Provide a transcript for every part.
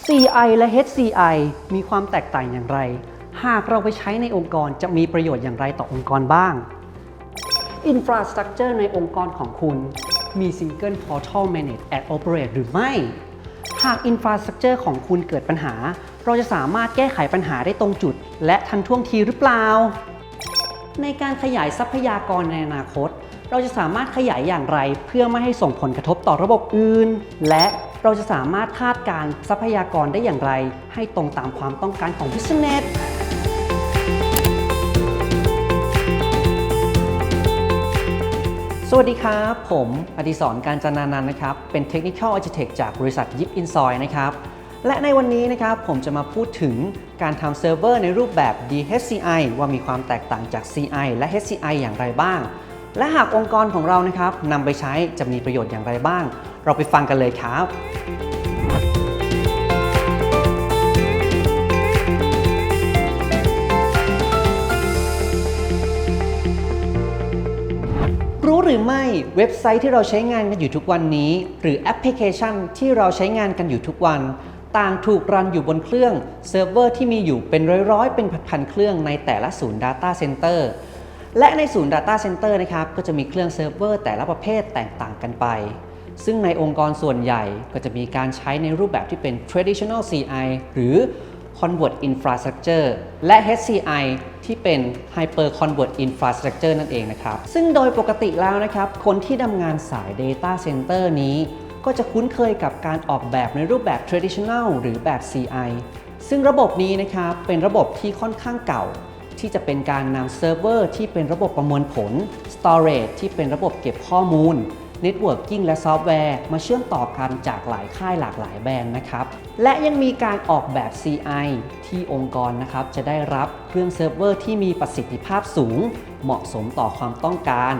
CI และ HCI มีความแตกต่างอย่างไร หากเราไปใช้ในองค์กรจะมีประโยชน์อย่างไรต่อองค์กรบ้าง Infrastructure ในองค์กรของคุณมี Single Portal Manage and Operate หรือไม่ หาก Infrastructure ของคุณเกิดปัญหา เราจะสามารถแก้ไขปัญหาได้ตรงจุด และทันท่วงทีหรือเปล่า ในการขยายทรัพยากรในอนาคต เราจะสามารถขยายอย่างไร เพื่อไม่ให้ส่งผลกระทบต่อระบบอื่น และ เราจะสามารถคาดการทรัพยากรได้อย่างไร ให้ตรงตามความต้องการของ Business สวัสดีครับ ผมอดิศรการจนานันท์นะครับ เป็น Technical Architect จากบริษัทยิปอินซอยนะครับ และในวันนี้นะครับผมจะมาพูดถึงการทำเซิร์ฟเวอร์ในรูปแบบ DHCI ว่ามีความแตกต่างจาก CI และ HCI อย่างไรบ้าง และหากองค์กรของเรานะครับนำไปใช้จะมีประโยชน์อย่างไรบ้าง เราไปฟังกันเลยครับ รู้หรือไม่เว็บไซต์ที่เราใช้งานกันอยู่ทุกวันนี้ หรือแอปพลิเคชันที่เราใช้งานกันอยู่ทุกวัน ต่างถูกรันอยู่บนเครื่องเซิร์ฟเวอร์ที่มีอยู่เป็นร้อยๆ เป็นพันๆเครื่องในแต่ละศูนย์ Data Center และในศูนย์ Data Center นะครับก็จะมีเครื่องเซิร์ฟเวอร์แต่ละประเภทแตกต่างกันไป ซึ่งในองค์กรส่วนใหญ่ก็จะมีการใช้ในรูปแบบที่เป็น traditional CI หรือ Convert Infrastructure และ HCI ที่เป็น Hyper Convert Infrastructure นั่นเองนะครับ ซึ่งโดยปกติแล้วนะครับ คนที่ทำงานสาย Data Center นี้ ก็จะคุ้นเคยกับการออกแบบในรูปแบบ Traditional หรือแบบ CI ซึ่งระบบนี้นะครับเป็นระบบที่ค่อนข้างเก่า ที่จะเป็นการนำเซิร์ฟเวอร์ที่เป็นระบบประมวลผล Storage ที่เป็นระบบเก็บข้อมูล Networking และซอฟต์แวร์มาเชื่อมต่อกันจากหลายค่ายหลากหลายแบรนด์นะครับ และยังมีการออกแบบ CI ที่องค์กรนะครับจะได้รับเครื่องเซิร์ฟเวอร์ที่มีประสิทธิภาพสูง เหมาะสมต่อความต้องการ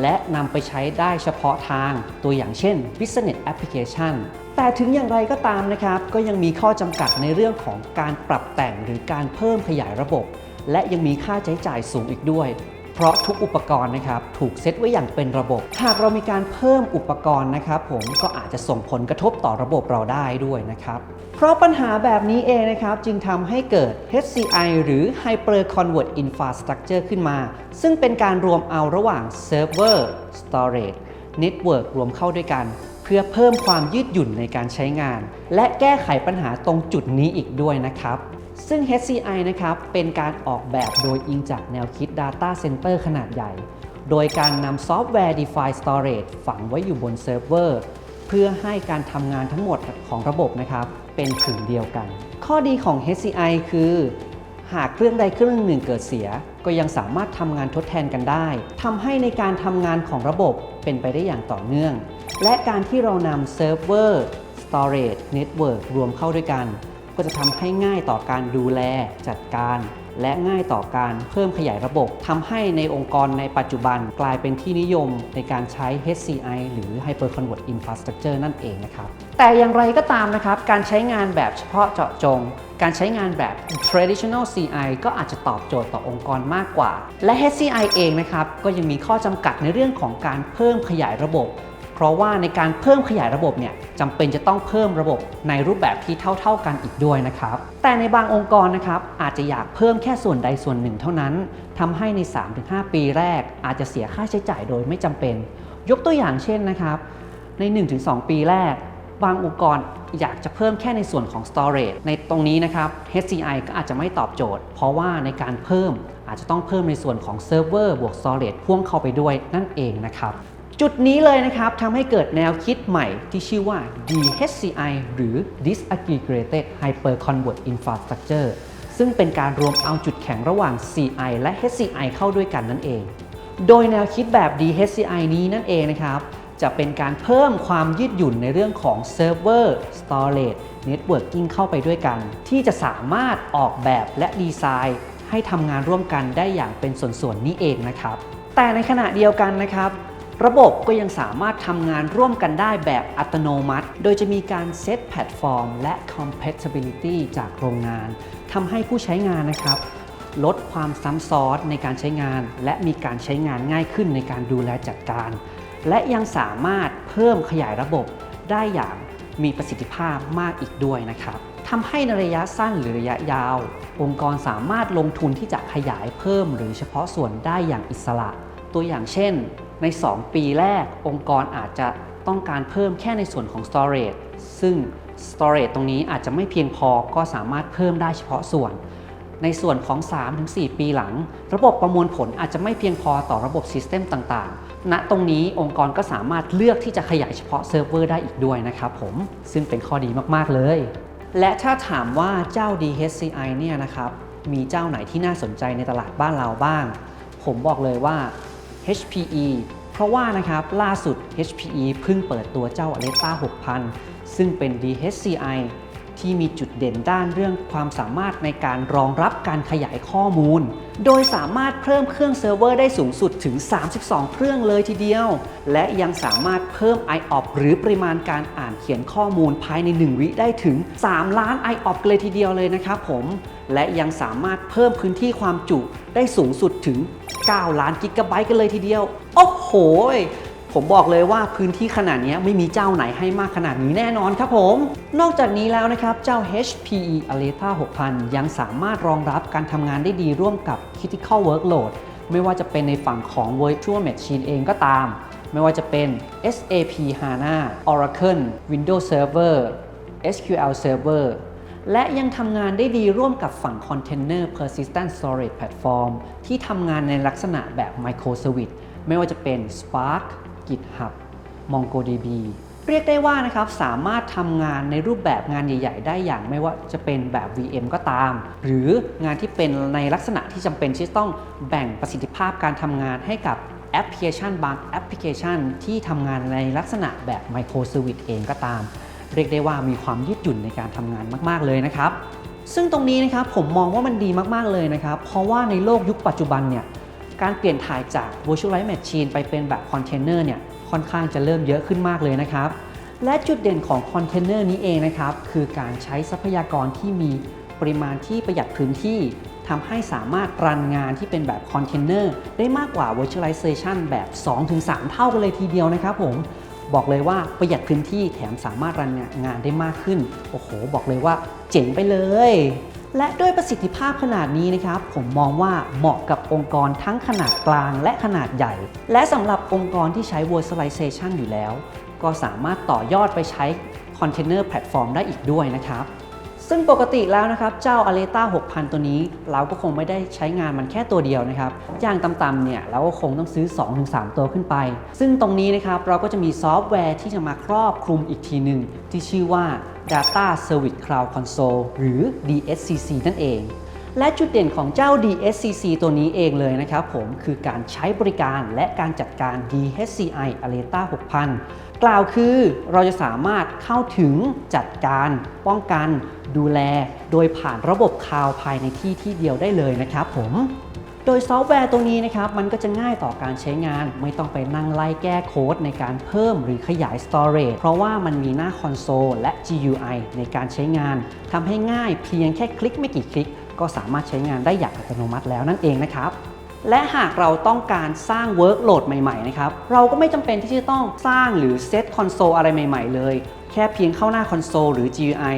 และนำไปใช้ได้เฉพาะทางตัวอย่างเช่น Business Application แต่ถึงอย่างไรก็ตามนะครับ ก็ยังมีข้อจำกัดในเรื่องของการปรับแต่งหรือการเพิ่มขยายระบบ และยังมีค่าใช้จ่ายสูงอีกด้วย เพราะทุกอุปกรณ์นะครับถูกเซตไว้อย่างเป็นระบบ หากเรามีการเพิ่มอุปกรณ์นะครับผมก็อาจจะส่งผลกระทบต่อระบบเราได้ด้วยนะครับ เพราะปัญหาแบบนี้เองนะครับจึงทำให้เกิด HCI หรือ Hyper Convert Infrastructure ขึ้นมา ซึ่งเป็นการรวมเอาระหว่าง Server Storage Network รวมเข้าด้วยกันเพื่อเพิ่มความยืดหยุ่นในการใช้งาน และแก้ไขปัญหาตรงจุดนี้อีกด้วยนะครับ ซึ่ง HCI นะครับเป็นการออกแบบโดยอิงจากแนวคิด Data Center ขนาดใหญ่ โดยการนำ Software Defined Storage ฝังไว้อยู่บนเซิร์ฟเวอร์เพื่อให้การทำงานทั้งหมดของระบบนะครับเป็นผึ่งเดียวกัน ข้อดีของ HCI คือหากเครื่องใดเครื่องหนึ่งเกิดเสีย ก็ยังสามารถทำงานทดแทนกันได้ทำให้ในการทำงานของระบบเป็นไปได้อย่างต่อเนื่อง และการที่เรานำเซิร์ฟเวอร์ Storage Network รวมเข้าด้วยกัน ก็จะทำให้ง่ายต่อการดูแลจัดการ และง่ายต่อการเพิ่มขยายระบบทำให้ในองค์กรในปัจจุบันกลายเป็นที่นิยมในการใช้ HCI หรือ Hyper Convert Infrastructure นั่นเองนะครับ แต่อย่างไรก็ตามนะครับ การใช้งานแบบเฉพาะเจาะจงการใช้งานแบบ traditional CI ก็อาจจะตอบโจทย์ต่อองค์กรมากกว่า และ HCI เองนะครับ ก็ยังมีข้อจำกัดในเรื่องของการเพิ่มขยายระบบ เพราะว่าในการเพิ่มขยายระบบเนี่ยจำเป็นจะต้องเพิ่มระบบในรูปแบบที่เท่า ๆกันอีกด้วยนะครับ แต่ในบางองค์กรนะครับอาจจะอยากเพิ่มแค่ส่วนใดส่วนหนึ่งเท่านั้นทำให้ใน 3-5 ปีแรก อาจจะเสียค่าใช้จ่ายโดยไม่จำเป็น ยกตัวอย่างเช่นนะครับใน 1-2 ปีแรก บางองค์กรอยากจะเพิ่มแค่ในส่วนของ storage ในตรงนี้นะครับ HCI ก็อาจจะไม่ตอบโจทย์ เพราะว่าในการเพิ่มอาจจะต้องเพิ่มในส่วนของ server บวก storage พ่วงเข้าไปด้วยนั่นเองนะครับ จุดนี้เลยนะครับทำให้เกิดแนวคิดใหม่ที่ชื่อว่า DHCI หรือ Disaggregated Hyper Convert Infrastructure ซึ่งเป็นการรวมเอาจุดแข็งระหว่าง CI และ HCI เข้าด้วยกันนั่นเอง โดยแนวคิดแบบ DHCI นี้นั่นเองนะครับ จะเป็นการเพิ่มความยืดหยุ่นในเรื่องของ Server Storage Networking เข้าไปด้วยกัน ที่จะสามารถออกแบบและดีไซน์ ให้ทำงานร่วมกันได้อย่างเป็นส่วนๆนี้เองนะครับ แต่ในขณะเดียวกันนะครับ ระบบก็ยังสามารถทำงานร่วมกันได้แบบอัตโนมัติ โดยจะมีการเซตแพลตฟอร์ม และ compatibility จากโรงงานทำให้ผู้ใช้งานนะครับลดความซ้ำซ้อนในการใช้งาน และมีการใช้งานง่ายขึ้นในการดูแลจัดการ และยังสามารถเพิ่มขยายระบบได้อย่างมีประสิทธิภาพมากอีกด้วยนะครับทำให้ในระยะสั้นหรือระยะยาว องค์กรสามารถลงทุนที่จะขยายเพิ่ม หรือเฉพาะส่วนได้อย่างอิสระ ตัวอย่างเช่น ใน 2 ปีแรกองค์กรอาจจะต้องการเพิ่มแค่ในส่วนของ storage ซึ่ง storage ตรงนี้อาจจะไม่เพียงพอก็สามารถเพิ่มได้เฉพาะส่วน ในส่วนของ 3-4 ปีหลัง ระบบประมวลผลอาจจะไม่เพียงพอต่อระบบซิสเต็มต่างๆ ณ ตรงนี้องค์กรก็สามารถเลือกที่จะขยายเฉพาะเซิร์ฟเวอร์ได้อีกด้วยนะครับผม ซึ่งเป็นข้อดีมากๆเลย และถ้าถามว่าเจ้า DHCI เนี่ยนะครับ มีเจ้าไหนที่น่าสนใจในตลาดบ้านเราบ้าง ผมบอกเลยว่า HPE เพราะว่านะครับล่าสุด HPE เพิ่งเปิดตัวเจ้า Aleta 6000 ซึ่งเป็น DHCI ที่มีจุดเด่นด้านเรื่องความสามารถในการรองรับการขยายข้อมูล โดยสามารถเพิ่มเครื่องเซิร์ฟเวอร์ได้สูงสุดถึง 32 เครื่องเลยทีเดียว และยังสามารถเพิ่ม IOP หรือปริมาณการอ่านเขียนข้อมูลภายใน 1 วิได้ถึง 3 ล้าน IOP เลยทีเดียวเลยนะครับผม และยังสามารถเพิ่มพื้นที่ความจุได้สูงสุดถึง 9 ล้านกิกะไบต์กันเลยทีเดียว โอ้โห ผมบอกเลยว่าพื้นที่ขนาดนี้ไม่มีเจ้าไหนให้มากขนาดนี้แน่นอนครับผม นอกจากนี้แล้วนะครับ เจ้า HPE Aleta 6000 ยังสามารถรองรับการทำงานได้ดีร่วมกับ Critical Workload ไม่ว่าจะเป็นในฝั่งของ Virtual Machine เองก็ตาม ไม่ว่าจะเป็น SAP HANA Oracle Windows Server SQL Server และยังทำงานได้ดีร่วมกับฝั่ง Container Persistent Storage Platform ที่ทำงานในลักษณะแบบ Microservice ไม่ว่าจะเป็น Spark GitHub MongoDB เรียกได้ว่านะครับสามารถทำงานในรูปแบบงานใหญ่ ๆ ได้อย่างไม่ว่าจะเป็นแบบ VM ก็ตาม หรืองานที่เป็นในลักษณะที่จำเป็นที่ต้องแบ่งประสิทธิภาพการทำงานให้กับแอปพลิเคชันบางแอปพลิเคชัน ที่ทำงานในลักษณะแบบ Microservice เองก็ตาม เรียกได้ว่ามีความยืดหยุ่นในการทำงานมาก ๆ เลยนะครับซึ่งตรงนี้นะครับผมมองว่ามันดีมาก ๆ เลยนะครับ เพราะว่าในโลกยุคปัจจุบันเนี่ย การเปลี่ยนถ่ายจาก Virtualized Machine ไปเป็นแบบคอนเทนเนอร์เนี่ยค่อนข้างจะเริ่มเยอะขึ้นมากเลยนะครับ และจุดเด่นของคอนเทนเนอร์นี้เองนะครับ คือการใช้ทรัพยากรที่มีปริมาณที่ประหยัดพื้นที่ทำให้สามารถรันงานที่เป็นแบบคอนเทนเนอร์ได้มากกว่า Virtualization แบบ 2-3 เท่ากันเลยทีเดียวนะครับผมบอกเลยว่าประหยัดพื้นที่แถมสามารถรันงานได้มากขึ้น โอ้โห บอกเลยว่าเจ๋งไปเลย และด้วยประสิทธิภาพขนาดนี้นะครับ ผมมองว่าเหมาะกับองค์กรทั้งขนาดกลางและขนาดใหญ่ และสำหรับองค์กรที่ใช้ virtualization อยู่แล้ว ก็สามารถต่อยอดไปใช้ Container Platform ได้อีกด้วยนะครับ ซึ่งปกติแล้วนะครับ เจ้า Aleta 6000 ตัวนี้ เราก็คงไม่ได้ใช้งานมันแค่ตัวเดียวนะครับ อย่างต่ำๆเนี่ย เราก็คงต้องซื้อ 2-3 ตัวขึ้นไป ซึ่งตรงนี้นะครับเราก็จะมีซอฟต์แวร์ที่จะมาครอบคลุมอีกทีหนึ่งที่ชื่อว่า Data Service Cloud Console หรือ DSCC นั่นเอง และจุดเด่นของเจ้า DSCC ตัวนี้เองเลยนะครับผมคือการใช้บริการและการจัดการ DHCI Aleta 6000 กล่าวคือเราจะสามารถเข้าถึงจัดการป้องกันดูแล โดยผ่านระบบคลาวด์ภายในที่ที่เดียวได้เลยนะครับผม โดยซอฟต์แวร์ตรงนี้นะครับมันก็จะง่ายต่อการใช้งาน ไม่ต้องไปนั่งไล่แก้โค้ดในการเพิ่มหรือขยาย storage เพราะว่ามันมีหน้าคอนโซลและ GUI ในการใช้งานทำให้ง่ายเพียงแค่คลิกไม่กี่คลิก ก็สามารถใช้งานได้อย่างอัตโนมัติแล้วนั่นเองนะครับและหากเราต้องการสร้างเวิร์กโหลดใหม่ๆนะครับ เราก็ไม่จำเป็นที่จะต้องสร้างหรือเซตคอนโซลอะไรใหม่ๆเลย แค่เพียงเข้าหน้าคอนโซลหรือ GUI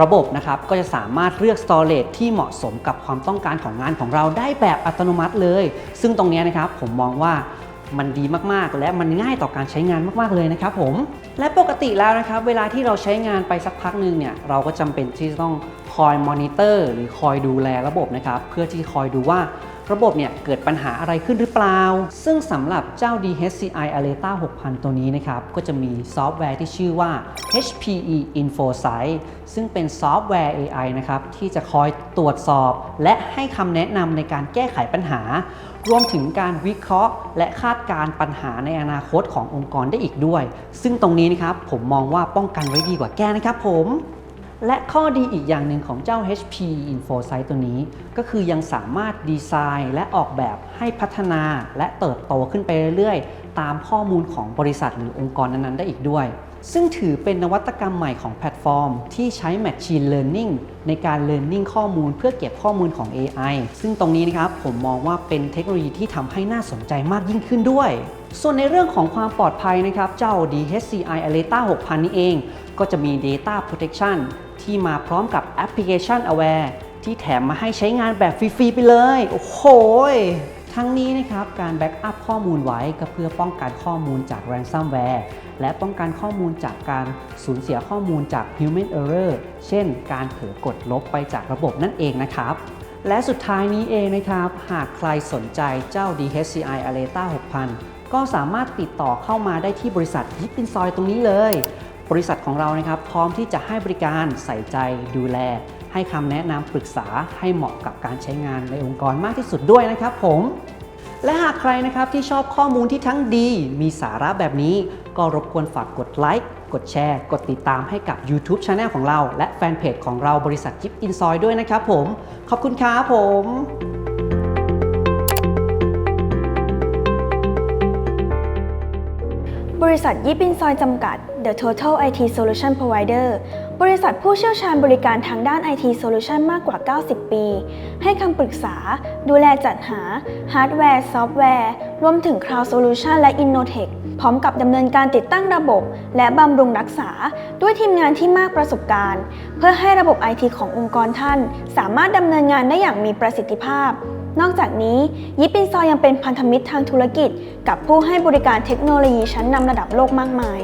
ระบบนะครับก็จะสามารถเลือก storage ที่เหมาะสมกับความต้องการของงานของเราได้แบบอัตโนมัติเลย ซึ่งตรงนี้นะครับผมมองว่ามันดีมากๆ และมันง่ายต่อการใช้งานมากๆเลยนะครับผม และปกติแล้วนะครับ เวลาที่เราใช้งานไปสักพักหนึ่งเนี่ยเราก็จำเป็นที่จะต้องคอยมอนิเตอร์หรือคอยดูแลระบบนะครับ เพื่อที่คอยดูว่า ระบบเนี่ยเกิดปัญหาอะไรขึ้นหรือเปล่า ซึ่งสำหรับเจ้า DHCI Aleta 6000 ตัวนี้นะครับ ก็จะมีซอฟต์แวร์ที่ชื่อว่า HPE InfoSight ซึ่งเป็นซอฟต์แวร์ AI นะครับ ที่จะคอยตรวจสอบ และให้คำแนะนำในการแก้ไขปัญหา รวมถึงการวิเคราะห์ และคาดการณ์ปัญหาในอนาคตขององค์กรได้อีกด้วย ซึ่งตรงนี้นะครับผมมองว่าป้องกันไว้ดีกว่าแก้นะครับผม และข้อดีอีกอย่างหนึ่งของเจ้า HP InfoSight ตัวนี้ ก็คือยังสามารถดีไซน์และออกแบบให้พัฒนาและเติบโตขึ้นไปเรื่อยๆ ตามข้อมูลของบริษัทหรือองค์กรนั้นๆ ได้อีกด้วย ซึ่งถือเป็นนวัตกรรมใหม่ของแพลตฟอร์ม ที่ใช้ Machine Learning ในการ Learning ข้อมูลเพื่อเก็บข้อมูลของ AI ซึ่งตรงนี้นะครับผมมองว่าเป็นเทคโนโลยีที่ทำให้น่าสนใจมากยิ่งขึ้นด้วยส่วนในเรื่องของความปลอดภัยนะครับ เจ้า DHCI Aleta 6000 นี้เอง ก็จะมี Data Protection ที่มาพร้อมกับแอปพลิเคชัน Aware ที่แถมมาให้ใช้งานแบบฟรี ๆ ไปเลย โอ้โหยทั้งนี้นะครับ การแบ็กอัพข้อมูลไว้ก็เพื่อป้องกันข้อมูลจาก ransomware และป้องกันข้อมูลจากการสูญเสียข้อมูลจาก human error เช่น การเผลอกดลบไปจากระบบนั่นเองนะครับ และสุดท้ายนี้เองนะครับ หากใครสนใจเจ้า DHCI Aleta 6000 ก็สามารถติดต่อเข้ามาได้ที่บริษัทยิปปินซอยตรงนี้เลย บริษัทของเรานะครับพร้อมที่จะให้บริการใส่ใจดูแล ให้คำแนะนำปรึกษาให้เหมาะกับการใช้งานในองค์กรมากที่สุดด้วยนะครับผมและหากใครนะครับที่ชอบข้อมูลที่ทั้งดี มีสาระแบบนี้ ก็รบกวนฝากกดไลค์กดแชร์ กดติดตามให้กับ YouTube Channel ของเรา และแฟนเพจของเราบริษัทยิปอินซอยด้วยนะครับผม ขอบคุณครับผม ริษัทยิปินซอยจำกัด The Total IT Solution Provider บริษัทผู้เชี่ยวชาญบริการทางด้าน IT Solution มากกว่า 90 ปี ให้คำปรึกษา ดูแลจัดหา ฮาร์ดแวร์ ซอฟต์แวร์ รวมถึง Cloud Solution และ Innotech พร้อมกับดำเนินการติดตั้งระบบ และบำรุงรักษา ด้วยทีมงานที่มากประสบการณ์ เพื่อให้ระบบ IT ขององค์กรท่าน สามารถดำเนินงานได้อย่างมีประสิทธิภาพ นอกจากนี้ยิปปินซอยยังเป็นพันธมิตรทางธุรกิจ กับผู้ให้บริการเทคโนโลยีชั้นนำระดับโลกมากมาย